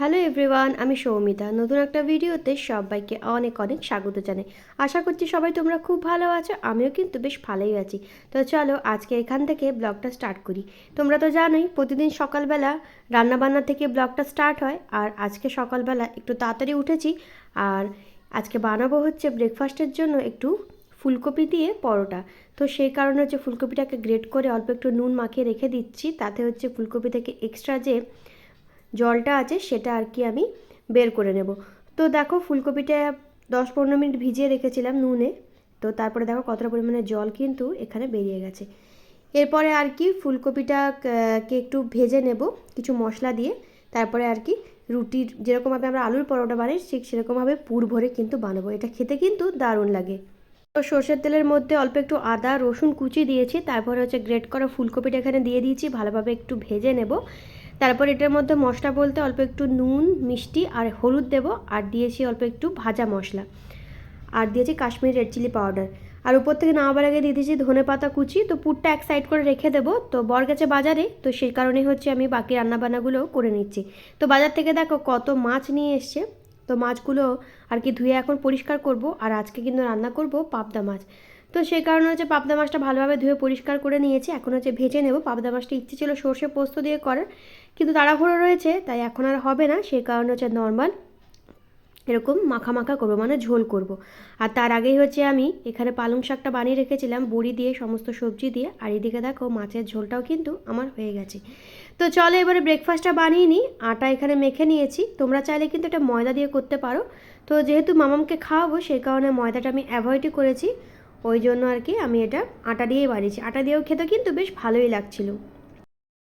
Hello everyone আমি সৌমিতা। নতুন একটা ভিডিওতে সবাইকে অনেক অনেক স্বাগত জানাই। আশা করছি সবাই তোমরা খুব ভালো আছো, আমিও কিন্তু বেশ ভালোই আছি। তো চলো আজকে এখান থেকে ব্লগটা স্টার্ট করি। তোমরা তো জানোই, প্রতিদিন সকালবেলা রান্নাবান্না থেকে ব্লগটা স্টার্ট হয়, আর আজকে সকালবেলা একটু তাড়াতাড়ি উঠেছি, আর আজকে বানাবো হচ্ছে ব্রেকফাস্টের জন্য একটু ফুলকপি দিয়ে পরোটা। তো সেই কারণে হচ্ছে ফুলকপিটাকে গ্রেট করে অল্প একটু নুন মাখিয়ে রেখে দিচ্ছি, তাতে হচ্ছে ফুলকপি থেকে এক্সট্রা যে জলটা আছে সেটা আর কি আমি বের করে নেব। তো দেখো ফুলকপিটা দশ পনেরো মিনিট ভিজিয়ে রেখেছিলাম নুনে। তো তারপরে দেখো কতটা পরিমাণে জল কিন্তু এখানে বেরিয়ে গেছে। এরপরে আর কি ফুলকপিটা কে একটু ভেজে নেব কিছু মশলা দিয়ে। তারপরে আর কি রুটির যেরকমভাবে আমরা আলুর পরোটা বানাই, ঠিক সেরকমভাবে পুর ভরে কিন্তু বানাবো। এটা খেতে কিন্তু দারুণ লাগে। তো সর্ষের তেলের মধ্যে অল্প একটু আদা, রসুন কুচি দিয়েছি। তারপরে হচ্ছে গ্রেট করা ফুলকপিটা এখানে দিয়ে দিয়েছি। ভালোভাবে একটু ভেজে নেব। তারপর এটার মধ্যে মশলা বলতে অল্প একটু নুন, মিষ্টি আর হলুদ দেব। আর দিয়েছি অল্প একটু ভাজা মশলা। আর দিয়েছি কাশ্মীরি রেড চিলি পাউডার। আর উপর থেকে নামাবার আগে দিয়ে দিয়েছি ধনে পাতা কুচি। তো পুরটা এক সাইড করে রেখে দেবো। তো বর গেছে বাজারে। তো সেই কারণে হচ্ছে আমি বাকি রান্নাবান্নাগুলো করে নিচ্ছি। তো বাজার থেকে দেখো কত মাছ নিয়ে এসছে। তো মাছগুলো আর কি ধুয়ে এখন পরিষ্কার করব। আর আজকে কিন্তু রান্না করব পাবদা মাছ। তো সেই কারণে হচ্ছে পাবদা মাছটা ভালোভাবে ধুয়ে পরিষ্কার করে নিয়েছি। এখন হচ্ছে ভেজে নেব। পাবদা মাছটা ইচ্ছে ছিল সর্ষে পোস্ত দিয়ে করার, কিন্তু তাড়াহুড়ো রয়েছে, তাই এখন আর হবে না। সেই কারণে হচ্ছে নর্মাল এরকম মাখা মাখা করব মানে ঝোল করব। আর তার আগেই হচ্ছে আমি এখানে পালং শাকটা বানিয়ে রেখেছিলাম, বড়ি দিয়ে, সমস্ত সবজি দিয়ে। আর এদিকে দেখো মাছের ঝোলটাও কিন্তু আমার হয়ে গেছে। তো চলো এবারে ব্রেকফাস্টটা বানিয়ে নিই। আটা এখানে মেখে নিয়েছি। তোমরা চাইলে কিন্তু এটা ময়দা দিয়ে করতে পারো। তো যেহেতু মামামকে খাওয়াবো সেই কারণে ময়দাটা আমি অ্যাভয়েডই করেছি। ওই জন্য আর কি আমি এটা আটা দিয়েই বানিয়েছি। আটা দিয়েও খেতে কিন্তু বেশ ভালোই লাগছিল।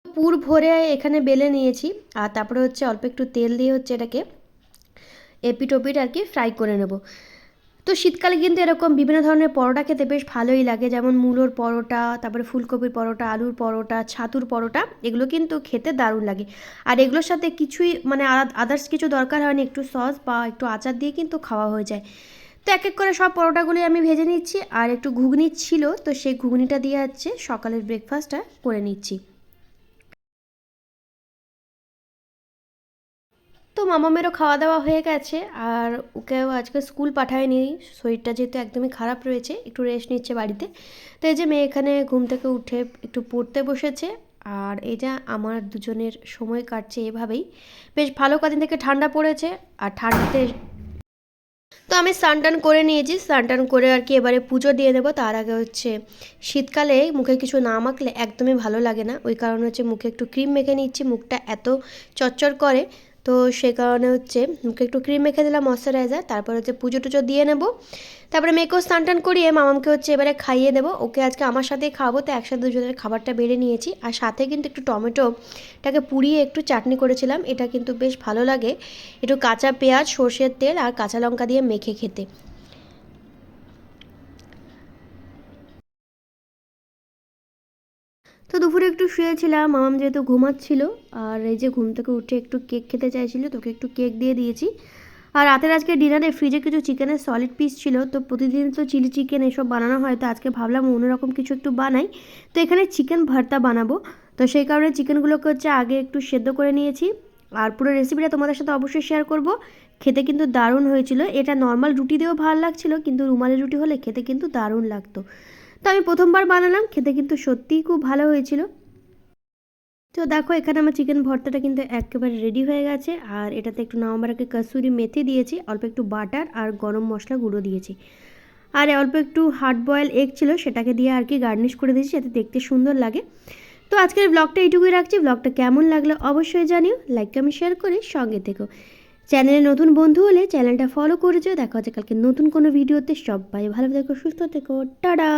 পুর ভরে এখানে বেলে নিয়েছি আর তারপরে হচ্ছে অল্প একটু তেল দিয়ে হচ্ছে এটাকে এপিট ওপিট আর কি ফ্রাই করে নেব। তো শীতকালে কিন্তু এরকম বিভিন্ন ধরনের পরোটা খেতে বেশ ভালোই লাগে। যেমন মূলোর পরোটা, তারপরে ফুলকপির পরোটা, আলুর পরোটা, ছাতুর পরোটা, এগুলো কিন্তু খেতে দারুণ লাগে। আর এগুলোর সাথে কিছুই মানে আদার্স কিছু দরকার হয়নি। একটু সস বা একটু আচার দিয়ে কিন্তু খাওয়া হয়ে যায়। তো এক এক করে সব পরোটাগুলি আমি ভেজে নিচ্ছি, আর একটু ঘুগনি ছিল, তো সেই ঘুগনিটা দিয়ে হচ্ছে সকালের ব্রেকফাস্টটা করে নিচ্ছি। তো মামামেরও খাওয়া দাওয়া হয়ে গেছে, আর ওকেও আজকে স্কুল পাঠায়নি, শরীরটা যেহেতু একদমই খারাপ রয়েছে, একটু রেস্ট নিচ্ছে বাড়িতে। তো এই যে মেয়ে এখানে ঘুম থেকে উঠে একটু পড়তে বসেছে, আর এটা আমার দুজনের সময় কাটছে এভাবেই। বেশ ভালো কদিন থেকে ঠান্ডা পড়েছে, আর ঠান্ডাতে তো আমি স্নান করে নিয়েছি স্নান করে আর কি এবারে পুজো দিয়ে দেবো। তার আগে হচ্ছে শীতকালে মুখে কিছু না মাখলে একদমই ভালো লাগে না। ওই কারণে হচ্ছে মুখে একটু ক্রিম মেখে নিচ্ছি। মুখটা এত চচ্চর করে তো সে কারণে হচ্ছে মুখে একটু ক্রিম মেখে দিলাম ময়শ্চারাইজার তারপর হচ্ছে পুজো টুজো দিয়ে নেব। তারপরে মেয়েকেও স্নান টান করিয়ে মামামকে হচ্ছে এবারে খাইয়ে দেবো। ওকে আজকে আমার সাথেই খাব, তো একসাথে দুজনের খাবারটা বেড়ে নিয়েছি। আর সাথে কিন্তু একটু টমেটোটাকে পুড়িয়ে একটু চাটনি করেছিলাম, এটা কিন্তু বেশ ভালো লাগে। একটু কাঁচা পেঁয়াজ, সর্ষের তেল আর কাঁচা লঙ্কা দিয়ে মেখে খেতে তো দুপুরে একটু শুয়েছিলাম, মামাম যেহেতু ঘুমাচ্ছিল, আর এই যে ঘুম থেকে উঠে একটু কেক খেতে চাইছিল, তোকে একটু কেক দিয়ে দিয়েছি। আর রাতের আজকে ডিনারে ফ্রিজে কিছু চিকেনের সলিড পিস ছিল, তো প্রতিদিন তো চিলি চিকেন এসব বানানো হয়, তো আজকে ভাবলাম অন্যরকম কিছু একটু বানাই। তো এখানে চিকেন ভর্তা বানাবো, তো সেই কারণে চিকেনগুলোকে হচ্ছে আগে একটু সেদ্ধ করে নিয়েছি। আর পুরো রেসিপিটা তোমাদের সাথে অবশ্যই শেয়ার করব। খেতে কিন্তু দারুণ হয়েছিল, এটা নর্মাল রুটি দিয়েও ভালো লাগছিল, কিন্তু রুমালি রুটি হলে খেতে কিন্তু দারুণ লাগতো। তো আমি প্রথমবার বানালাম, খেতে কিন্তু সত্যিই খুব ভালো হয়েছিল। তো দেখো, এখানে আমার চিকেন ভর্তাটা কিন্তু একেবারে রেডি হয়ে গেছে। আর এটাতে একটু নামাবার আগে কাসুরি মেথি দিয়েছি, অল্প একটু বাটার আর গরম মশলা গুঁড়ো দিয়েছি। আর অল্প একটু হার্ড বয়েল এগ ছিল, সেটাকে দিয়ে আর কি গার্নিশ করে দিয়েছি, যাতে দেখতে সুন্দর লাগে। তো আজকের ব্লগটা এইটুকুই রাখছি। ব্লগটা কেমন লাগল অবশ্যই জানিও। লাইক আমি শেয়ার করে সঙ্গে থেকো। চ্যানেলে নতুন বন্ধু হলে চ্যানেলটা ফলো করেছ। দেখা হচ্ছে কালকে নতুন কোনো ভিডিওতে সবাই ভালো থেকো, সুস্থ থেকো। টাটা!